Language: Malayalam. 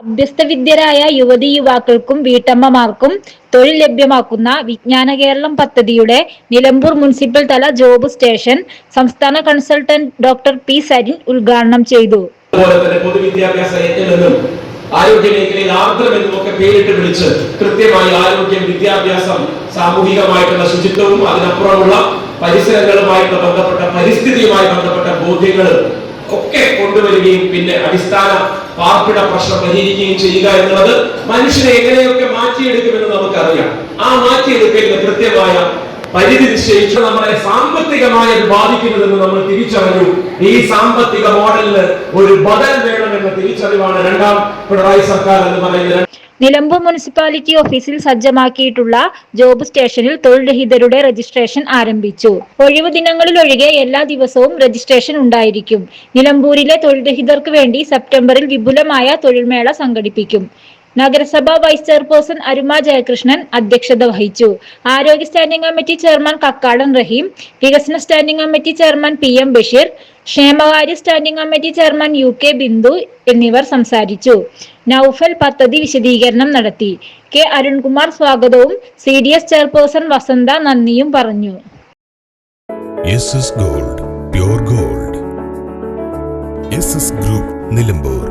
അഭ്യസ്തവിദ്യരായ യുവതി യുവാക്കൾക്കും വീട്ടമ്മമാർക്കും തൊഴിൽ ലഭ്യമാക്കുന്ന വിജ്ഞാന കേരളം പദ്ധതിയുടെ നിലമ്പൂർ മുനിസിപ്പൽ തല ജോബ് സ്റ്റേഷൻ സംസ്ഥാന കൺസൾട്ടന്റ് ഡോക്ടർ പി സരിൻ ഉദ്ഘാടനം ചെയ്തു. അതുപോലെ തന്നെ പൊതുവിദ്യാഭ്യാസ യജ്ഞമെന്നും ആരോഗ്യ മേഖലയിൽ ആർദ്രം എന്നും ഒക്കെ പേരിട്ട് വിളിച്ച് കൃത്യമായി ആരോഗ്യം വിദ്യാഭ്യാസം സാമൂഹികമായിട്ടുള്ള ശുചിത്വവും അതിനപ്പുറമുള്ള പരിസരങ്ങളുമായിട്ട് ബന്ധപ്പെട്ട പരിസ്ഥിതിയുമായി ബന്ധപ്പെട്ട ബോധ്യങ്ങൾ ഒക്കെ കൊണ്ടുവരികയും പിന്നെ അടിസ്ഥാന പാർപ്പിട പ്രശ്നം പരിഹരിക്കുകയും ചെയ്യുക എന്നുള്ളത് മനുഷ്യനെ എങ്ങനെയൊക്കെ മാറ്റിയെടുക്കുമെന്ന് നമുക്കറിയാം. ആ മാറ്റിയെടുക്കലിന് കൃത്യമായ പരിധി നിശ്ചയിച്ച് നമ്മളെ സാമ്പത്തികമായി ബാധിക്കുന്നതെന്ന് നമ്മൾ തിരിച്ചറിഞ്ഞു. ഈ സാമ്പത്തിക മോഡലിന് ഒരു ബദൽ രണ്ടാം സർക്കാർ നിലമ്പൂർ മുനിസിപ്പാലിറ്റി ഓഫീസിൽ സജ്ജമാക്കിയിട്ടുള്ള ജോബ് സ്റ്റേഷനിൽ തൊഴിൽ രഹിതരുടെ രജിസ്ട്രേഷൻ ആരംഭിച്ചു. ഒഴിവു ദിനങ്ങളിൽ ഒഴികെ എല്ലാ ദിവസവും രജിസ്ട്രേഷൻ ഉണ്ടായിരിക്കും. നിലമ്പൂരിലെ തൊഴിൽ വേണ്ടി സെപ്റ്റംബറിൽ വിപുലമായ തൊഴിൽമേള സംഘടിപ്പിക്കും. നഗരസഭ വൈസ് ചെയർപേഴ്സൺ അരുമ ജയകൃഷ്ണൻ അധ്യക്ഷത വഹിച്ചു. ആരോഗ്യ standing committee chairman Kakkadan Rahim വികസന standing committee chairman P M Basheer ക്ഷേമകാര്യ standing committee chairman U K Bindu എന്നിവർ സംസാരിച്ചു. നൌഫൽ പദ്ധതി വിശദീകരണം നടത്തി. കെ അരുൺകുമാർ സ്വാഗതവും C D S chairperson Vasantha നന്ദിയും പറഞ്ഞു. Gold gold group Nilambur